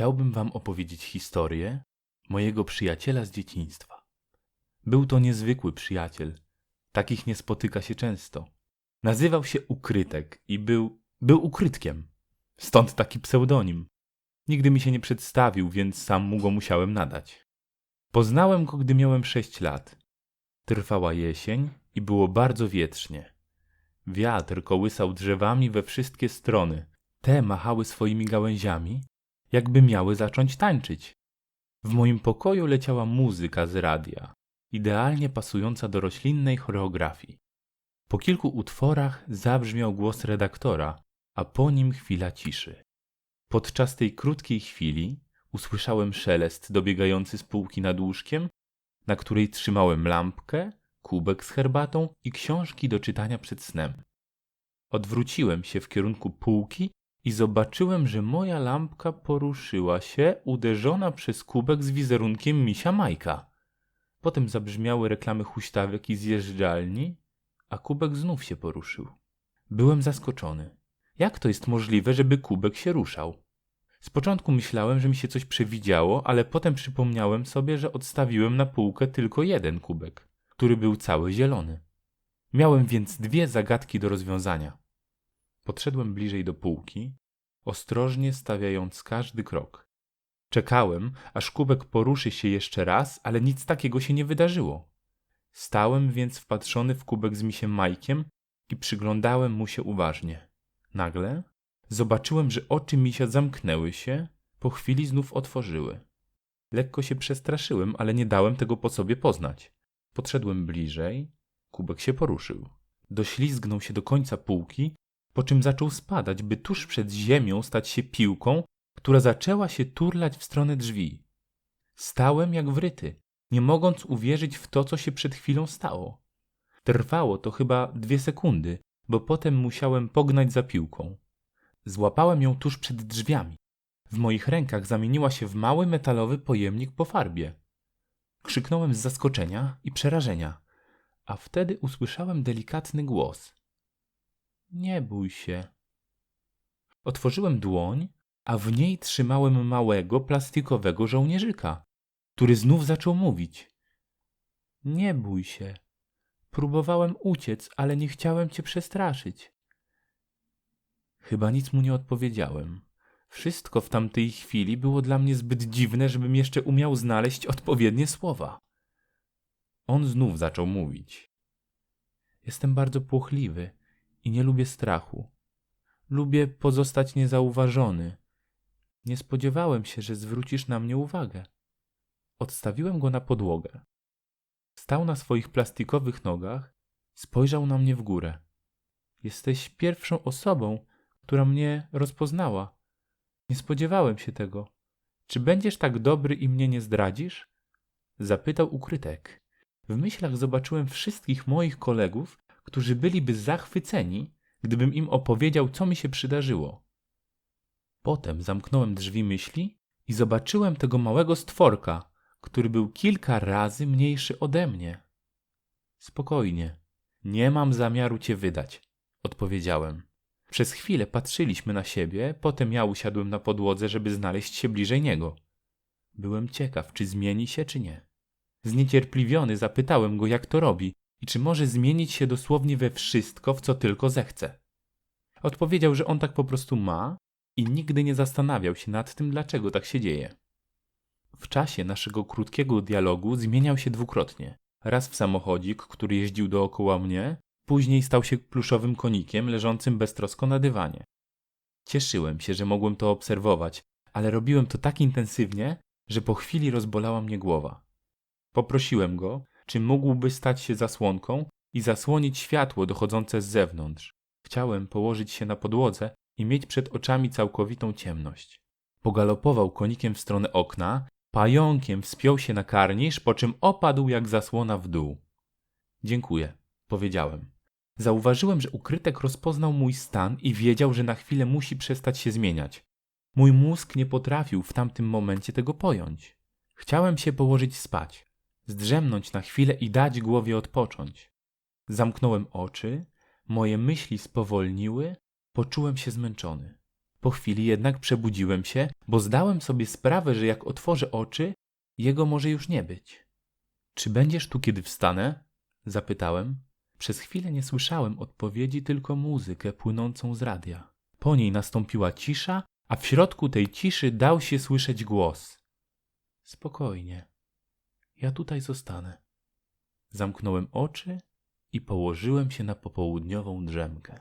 chciałbym wam opowiedzieć historię mojego przyjaciela z dzieciństwa. Był to niezwykły przyjaciel. Takich nie spotyka się często. Nazywał się Ukrytek i był, był ukrytkiem. Stąd taki pseudonim. Nigdy mi się nie przedstawił, więc sam mu go musiałem nadać. Poznałem go, gdy miałem sześć lat. Trwała jesień i było bardzo wietrznie. Wiatr kołysał drzewami we wszystkie strony. Te machały swoimi gałęziami, jakby miały zacząć tańczyć. W moim pokoju leciała muzyka z radia, idealnie pasująca do roślinnej choreografii. Po kilku utworach zabrzmiał głos redaktora, a po nim chwila ciszy. Podczas tej krótkiej chwili usłyszałem szelest dobiegający z półki nad łóżkiem, na której trzymałem lampkę, kubek z herbatą i książki do czytania przed snem. Odwróciłem się w kierunku półki i zobaczyłem, że moja lampka poruszyła się, uderzona przez kubek z wizerunkiem misia Majka. Potem zabrzmiały reklamy huśtawek i zjeżdżalni, a kubek znów się poruszył. Byłem zaskoczony. Jak to jest możliwe, żeby kubek się ruszał? Z początku myślałem, że mi się coś przewidziało, ale potem przypomniałem sobie, że odstawiłem na półkę tylko jeden kubek, który był cały zielony. Miałem więc dwie zagadki do rozwiązania. Podszedłem bliżej do półki, ostrożnie stawiając każdy krok. Czekałem, aż kubek poruszy się jeszcze raz, ale nic takiego się nie wydarzyło. Stałem więc wpatrzony w kubek z misiem Majkiem i przyglądałem mu się uważnie. Nagle zobaczyłem, że oczy misia zamknęły się, po chwili znów otworzyły. Lekko się przestraszyłem, ale nie dałem tego po sobie poznać. Podszedłem bliżej, kubek się poruszył. Doślizgnął się do końca półki, po czym zaczął spadać, by tuż przed ziemią stać się piłką, która zaczęła się turlać w stronę drzwi. Stałem jak wryty, nie mogąc uwierzyć w to, co się przed chwilą stało. Trwało to chyba dwie sekundy, bo potem musiałem pognać za piłką. Złapałem ją tuż przed drzwiami. W moich rękach zamieniła się w mały metalowy pojemnik po farbie. Krzyknąłem z zaskoczenia i przerażenia, a wtedy usłyszałem delikatny głos. Nie bój się. Otworzyłem dłoń, a w niej trzymałem małego plastikowego żołnierzyka, który znów zaczął mówić. Nie bój się. Próbowałem uciec, ale nie chciałem cię przestraszyć. Chyba nic mu nie odpowiedziałem. Wszystko w tamtej chwili było dla mnie zbyt dziwne, żebym jeszcze umiał znaleźć odpowiednie słowa. On znów zaczął mówić. Jestem bardzo płochliwy i nie lubię strachu. Lubię pozostać niezauważony. Nie spodziewałem się, że zwrócisz na mnie uwagę. Odstawiłem go na podłogę. Stał na swoich plastikowych nogach, spojrzał na mnie w górę. Jesteś pierwszą osobą, która mnie rozpoznała. Nie spodziewałem się tego. Czy będziesz tak dobry i mnie nie zdradzisz? Zapytał ukrytek. W myślach zobaczyłem wszystkich moich kolegów, którzy byliby zachwyceni, gdybym im opowiedział, co mi się przydarzyło. Potem zamknąłem drzwi myśli i zobaczyłem tego małego stworka, który był kilka razy mniejszy ode mnie. Spokojnie, nie mam zamiaru cię wydać, odpowiedziałem. Przez chwilę patrzyliśmy na siebie, potem ja usiadłem na podłodze, żeby znaleźć się bliżej niego. Byłem ciekaw, czy zmieni się, czy nie. Zniecierpliwiony zapytałem go, jak to robi i czy może zmienić się dosłownie we wszystko, w co tylko zechce. Odpowiedział, że on tak po prostu ma i nigdy nie zastanawiał się nad tym, dlaczego tak się dzieje. W czasie naszego krótkiego dialogu zmieniał się dwukrotnie. Raz w samochodzik, który jeździł dookoła mnie, później stał się pluszowym konikiem leżącym beztrosko na dywanie. Cieszyłem się, że mogłem to obserwować, ale robiłem to tak intensywnie, że po chwili rozbolała mnie głowa. Poprosiłem go, czy mógłby stać się zasłonką i zasłonić światło dochodzące z zewnątrz. Chciałem położyć się na podłodze i mieć przed oczami całkowitą ciemność. Pogalopował konikiem w stronę okna, pająkiem wspiął się na karnisz, po czym opadł jak zasłona w dół. Dziękuję, powiedziałem. Zauważyłem, że ukrytek rozpoznał mój stan i wiedział, że na chwilę musi przestać się zmieniać. Mój mózg nie potrafił w tamtym momencie tego pojąć. Chciałem się położyć spać, zdrzemnąć na chwilę i dać głowie odpocząć. Zamknąłem oczy, moje myśli spowolniły, poczułem się zmęczony. Po chwili jednak przebudziłem się, bo zdałem sobie sprawę, że jak otworzę oczy, jego może już nie być. Czy będziesz tu, kiedy wstanę? Zapytałem. Przez chwilę nie słyszałem odpowiedzi, tylko muzykę płynącą z radia. Po niej nastąpiła cisza, a w środku tej ciszy dał się słyszeć głos. Spokojnie. Ja tutaj zostanę. Zamknąłem oczy i położyłem się na popołudniową drzemkę.